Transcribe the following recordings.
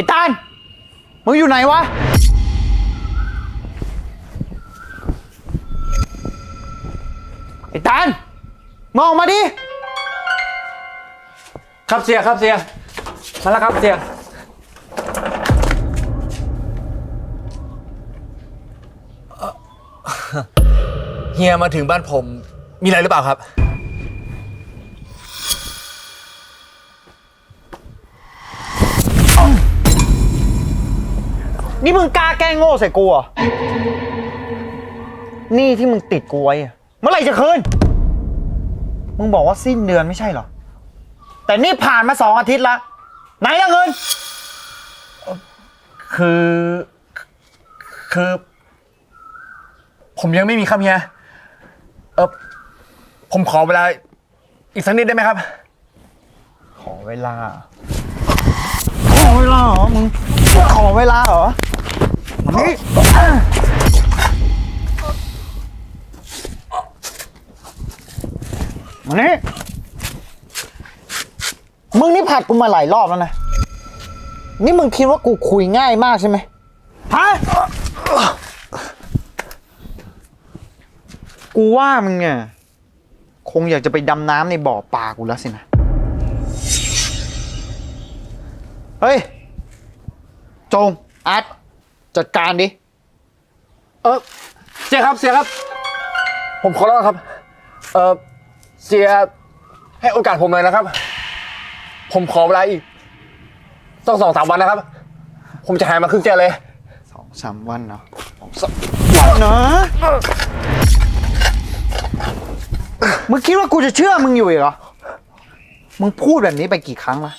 อ้ตาลมึงอยู่ไหนวะ ไอ้ตาลมงออกมาดิ ครับเสียครับเสีย มาแล้วครับเสีย เฮียมาถึงบ้านผมมีอะไรหรือเปล่าครับ นี่มึงกล้าแกล้งโง่ใส่กูเหรอหนี่ที่มึงติดกูไว้อะเมื่อไหร่จะคืน มึงบอกว่าสิ้นเดือนไม่ใช่เหรอ แต่นี่ผ่านมาสองอาทิตย์ละ ไหนละเงิน คือ คือ ผมยังไม่มีครับเฮียเออผมขอเวลาอีกสักนิดได้ไหมครับ ขอเวลา ขอเวลาเหรอมึง ขอเวลาเหรอมา นี่มานี่มึงนี่ผัดกูมาหลายรอบแล้วนะ นี่มึงคิดว่ากูคุยง่ายมากใช่ไหมฮะ กูว่ามึงเนี่ยคงอยากจะไปดำน้ำในบ่อปลากูแล้วสินะ เฮ้ย จงอาร์ต จัดการดิ เออเสียครับเสียครับ ผมขอร้องครับ เออเสียให้โอกาสผมเลยนะครับ ผมขอเวลาอีกต้องสองสามวันนะครับ ผมจะหายมาครึ่งแจเลยสองสามวันเนาะสองสามวันนะมึงคิดว่ากูจะเชื่อมึงอยู่อีกเหรอ มึงพูดแบบนี้ไปกี่ครั้งละ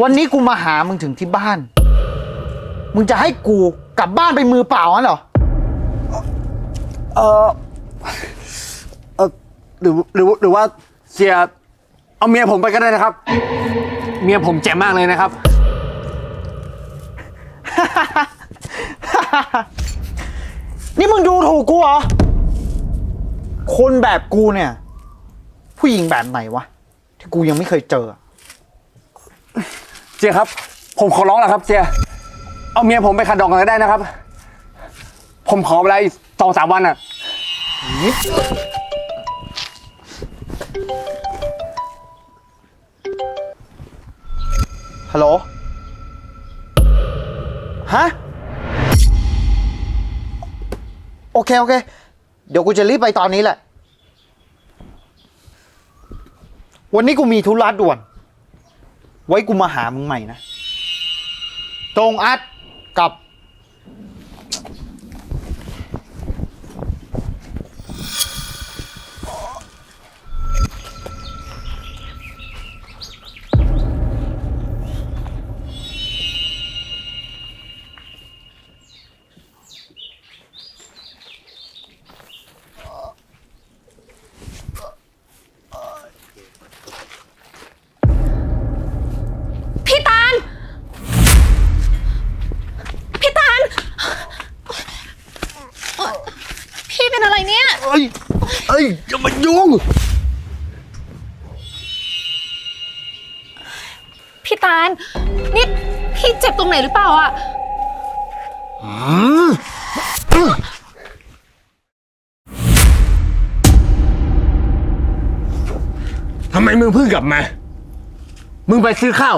วันนี้กูมาหามึงถึงที่บ้าน มึงจะให้กูกลับบ้านไปมือเปล่างั้นเหรอ เออเออหรือหรือหรือว่าเสียเอาเมียผมไปก็ได้นะครับ เมียผมแจ่มมากเลยนะครับ นี่มึงดูถูกกูเหรอ คนแบบกูเนี่ย ผู้หญิงแบบไหนวะ ที่กูยังไม่เคยเจอ เสียครับ ผมขอร้องแหละครับเสีย เอาเมียผมไปขัดดอกกันก็ได้นะครับ ผมขอเวลาอีกสองสามวันอะ ฮัลโหล ฮะ โอเค โอเค เดี๋ยวกูจะรีบไปตอนนี้แหละ วันนี้กูมีธุระด่วน ไว้กูมาหามึงใหม่นะ ตรงอัด กับ พี่ตาล นี่พี่เจ็บตรงไหนหรือเปล่าอะ ทำไมมึงเพิ่งกลับมา มึงไปซื้อข้าว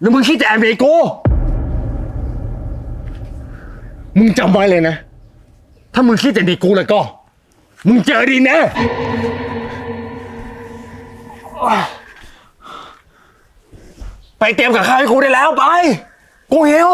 หรือมึงคิดจะแอบเบโก้มึงจำไว้เลยนะ ถ้ามึงคิดจะดีกูแล้วก็ มึงเจอดีแนะ ไปเตรียมกับข้าวให้กูได้แล้วไป กูหิว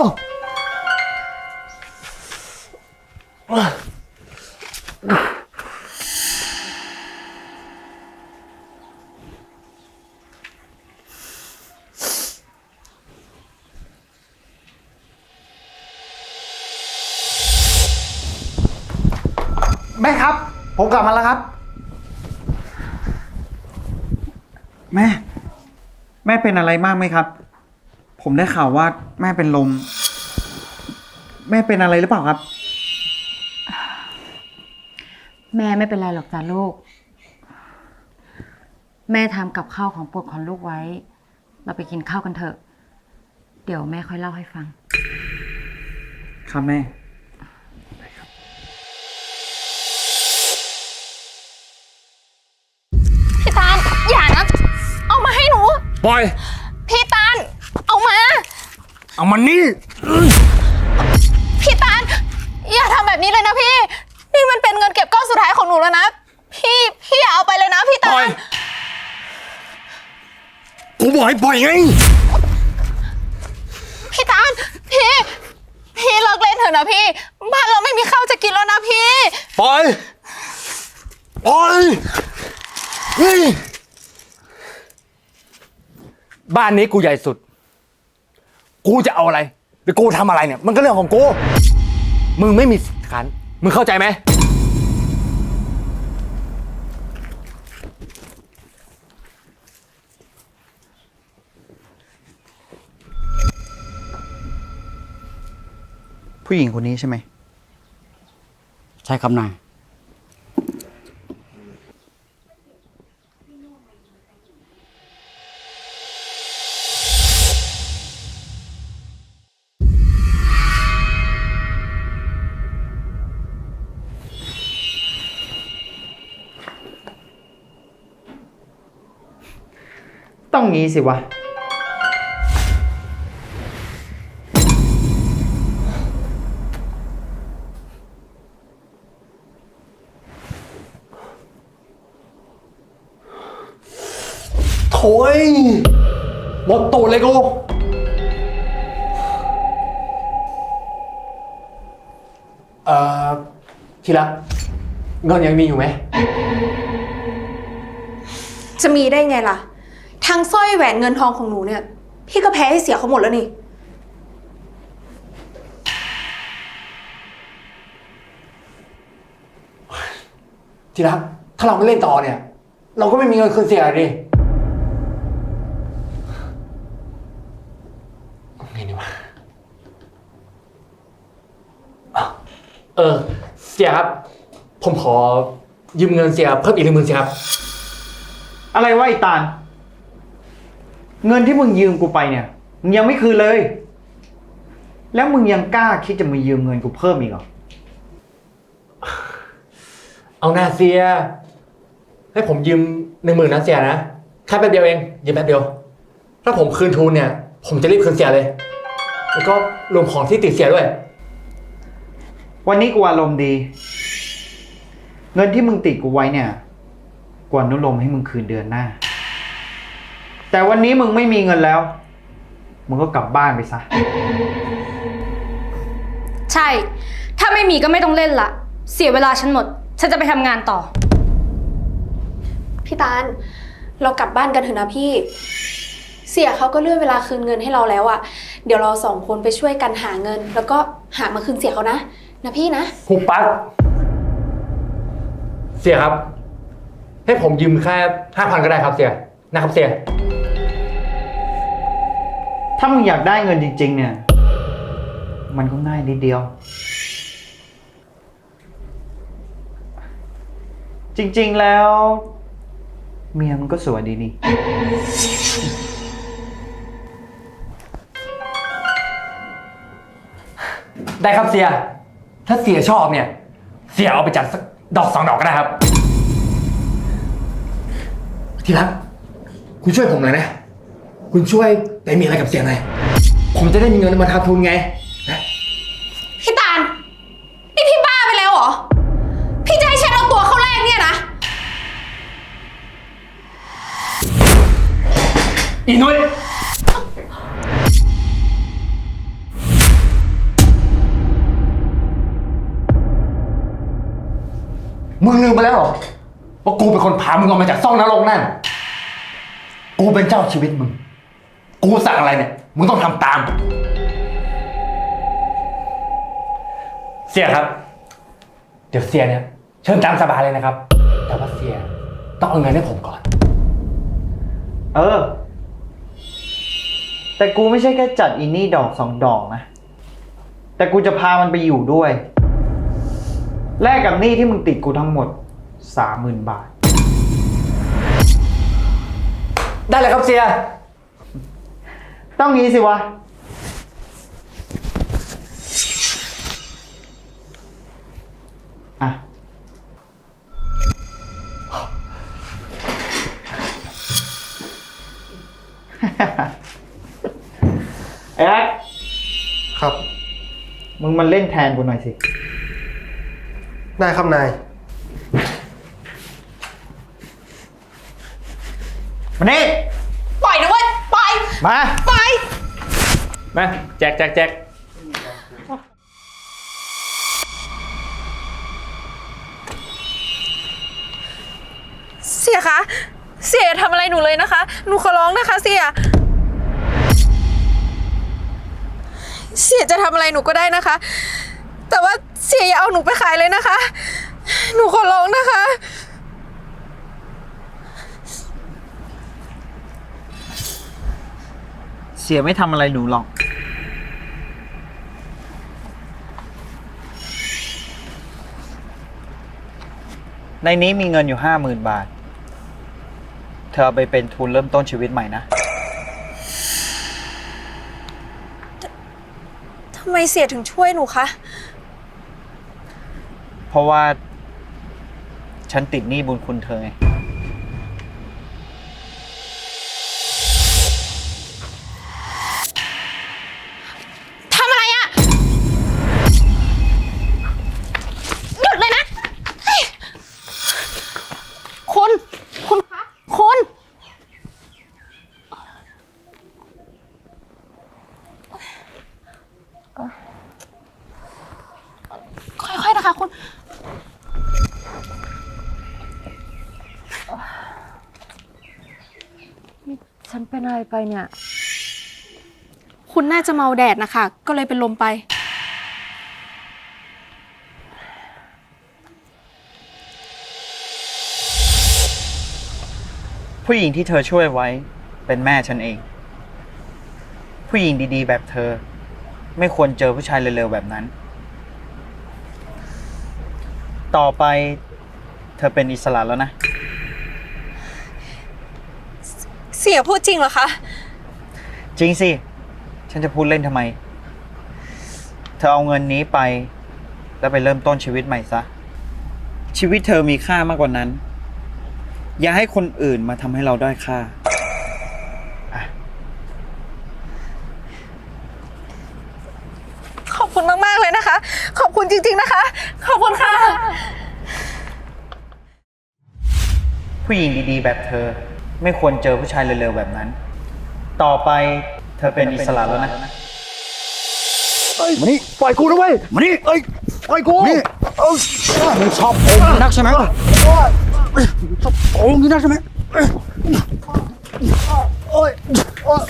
แม่ครับ ผมกลับมาแล้วครับ แม่ ม่เป็นอะไรมากไหมครับ ผมได้ข่าวว่าแม่เป็นลม แม่เป็นอะไรหรือเปล่าครับ แม่ไม่เป็นไรหรอกจ้ะลูก แม่ทำกับข้าวของโปรดของลูกไว้ เราไปกินข้าวกันเถอะ เดี๋ยวแม่ค่อยเล่าให้ฟัง ครับแม่ ปล่อย พี่ตาลเอามา เอามันนี่ พี่ตาลอย่าทำแบบนี้เลยนะพี่ นี่มันเป็นเงินเก็บก้อนสุดท้ายของหนูแล้วนะ พี่พี่อย่าเอาไปเลยนะพี่ปตาล่อย ลกูบอกให้ปล่อยไง พี่ตาลพี่ พี่เลิกเล่นเถอะนะพี่ บ้านเราไม่มีข้าวจะกินแล้วนะพี่ ปล่อย ปล่อยเฮ้ย บ้านนี้กูใหญ่สุด กูจะเอาอะไรหรือกูทำอะไรเนี่ย มันก็เรื่องของกู มึงไม่มีสิทธิ์ค้านมึงเข้าใจไหม ผู้หญิงคนนี้ใช่ไหม ใช่ครับนาย ต้องงี้สิวะ โถยหมดตูดเลยกู เอ่อ ทีละเงินยังมีอยู่ไหม จะมีได้ไงล่ะ ทั้งสร้อยแหวนเงินทองของหนูเนี่ย พี่ก็แพ้ให้เสียเขาหมดแล้วนี่ ทีละถ้าเราไม่เล่นต่อเนี่ย เราก็ไม่มีเงินคืนเสียดิเอาไงดีวะอะเออ เสียครับ ผมขอยืมเงินเสียเพิ่มอีกหนึ่งหมื่นเสียครับ อะไรวะไอ้ตาล เงินที่มึงยืมกูไปเนี่ย มึงยังไม่คืนเลย แล้วมึงยังกล้าคิดจะมายืมเงินกูเพิ่มอีกเหรอ เอาหน้าเสีย ให้ผมยืมหนึ่งหมื่นนะเสียนะแค่แป๊บเดียวเองยืมแป๊บเดียว ถ้าผมคืนทุนเนี่ย ผมจะรีบคืนเสียเลย แล้วก็รวมของที่ติดเสียด้วย วันนี้กูอารมณ์ดี เงินที่มึงติดกูไว้เนี่ยกูอนุโลมให้มึงคืนเดือนหน้า แต่วันนี้มึงไม่มีเงินแล้ว มึงก็กลับบ้านไปซะ ใช่ ถ้าไม่มีก็ไม่ต้องเล่นละ เสียเวลาฉันหมด ฉันจะไปทำงานต่อ พี่ตาลเรากลับบ้านกันเถอะนะพี่ เสียเขาก็เลื่อนเวลาคืนเงินให้เราแล้วอะเดี๋ยวเราสองคนไปช่วยกันหาเงิน แล้วก็หามาคืนเสียเขานะ นะพี่นะ หุบปักเสียครับ ให้ผมยืมแค่ห้าพันก็ได้ครับเสียนะครับเสีย ถ้ามึงอยากได้เงินจริง ๆ เนี่ย มันก็ง่ายนิดเดียว จริง ๆ แล้ว เมียมันก็สวยดีนี่ ได้ครับเสีย ถ้าเสียชอบเนี่ย เสียเอาไปจัดสักดอกสองดอกก็ได้ครับ ที่รักคุณช่วยผมหน่อยนะ คุณช่วยได้มีอะไรกับเสียหน่อยผมจะได้มีเงินมาทำทุนไงนะพี่ตาลนี่พี่บ้าไปแล้วเหรอ พี่จะให้ฉันเอาตัวเข้าแรกเนี่ยนะ อีนุ้ยมึงลืมไปแล้วเหรอว่ากูเป็นคนพามึงออกมาจากซ่องนรกนั่น กูเป็นเจ้าชีวิตมึง กูสั่งอะไรเนี่ย มึงต้องทำตาม เสียครับ เดี๋ยวเสียเนี่ย เชิญตามสบายเลยนะครับ แต่ว่าเสียต้องเอาเงินให้ผมก่อน เออ แต่กูไม่ใช่แค่จัดอินนี่ดอกสองดอกนะ แต่กูจะพามันไปอยู่ด้วย แลกกับหนี้ที่มึงติดกูทั้งหมดสามหมื่นบาท ได้เลยครับเสีย ต้องงี้สิวะ อะ ไอ้แอ๊กครับ มึงมันเล่นแทนกูหน่อยสิ ได้ครับนาย มานี่ ปล่อยนะเว้ย มาปล่อยมาแจกแจกแจกเสียคะ เสียอย่าทำอะไรหนูเลยนะคะ หนูขอร้องนะคะเสีย เสียจะทำอะไรหนูก็ได้นะคะ แต่ว่าเสียอย่าเอาหนูไปขายเลยนะคะ หนูขอร้องนะคะ สียไม่ทำอะไรหนูหรอก ในนี้มีเงินอยู่ห้าหมื่นบาท เธอเอาไปเป็นทุนเริ่มต้นชีวิตใหม่นะ ทำไมเสียถึงช่วยหนูคะ เพราะว่า ฉันติดหนี้บุญคุณเธอไง ไปเนี่ย คุณน่าจะเมาแดดนะคะ ก็เลยเป็นลมไป ผู้หญิงที่เธอช่วยไว้เป็นแม่ฉันเอง ผู้หญิงดีๆ แบบเธอ ไม่ควรเจอผู้ชายเร็วๆแบบนั้น ต่อไปเธอเป็นอิสระแล้วนะ เสียพูดจริงเหรอคะ จริงสิ ฉันจะพูดเล่นทำไม เธอเอาเงินนี้ไป แล้วไปเริ่มต้นชีวิตใหม่ซะ ชีวิตเธอมีค่ามากกว่านั้น อย่าให้คนอื่นมาทำให้เราด้อยค่า ขอบคุณมาก ๆ เลยนะคะ ขอบคุณจริง ๆ นะคะ ขอบคุณค่ะ ผู้หญิงดีๆ แบบเธอ ไม่ควรเจอผู้ชายเร็วๆแบบนั้น ต่อไปเธอเป็นอิสระแล้วนะมานี่ปล่อยกูนะเว้ยมานี่เอ้ยปล่อยกูนี่เอ้ยมึงชอบโกงนักใช่ไหมชอบโกงนักใช่ไหมโอ้ยโอ้ย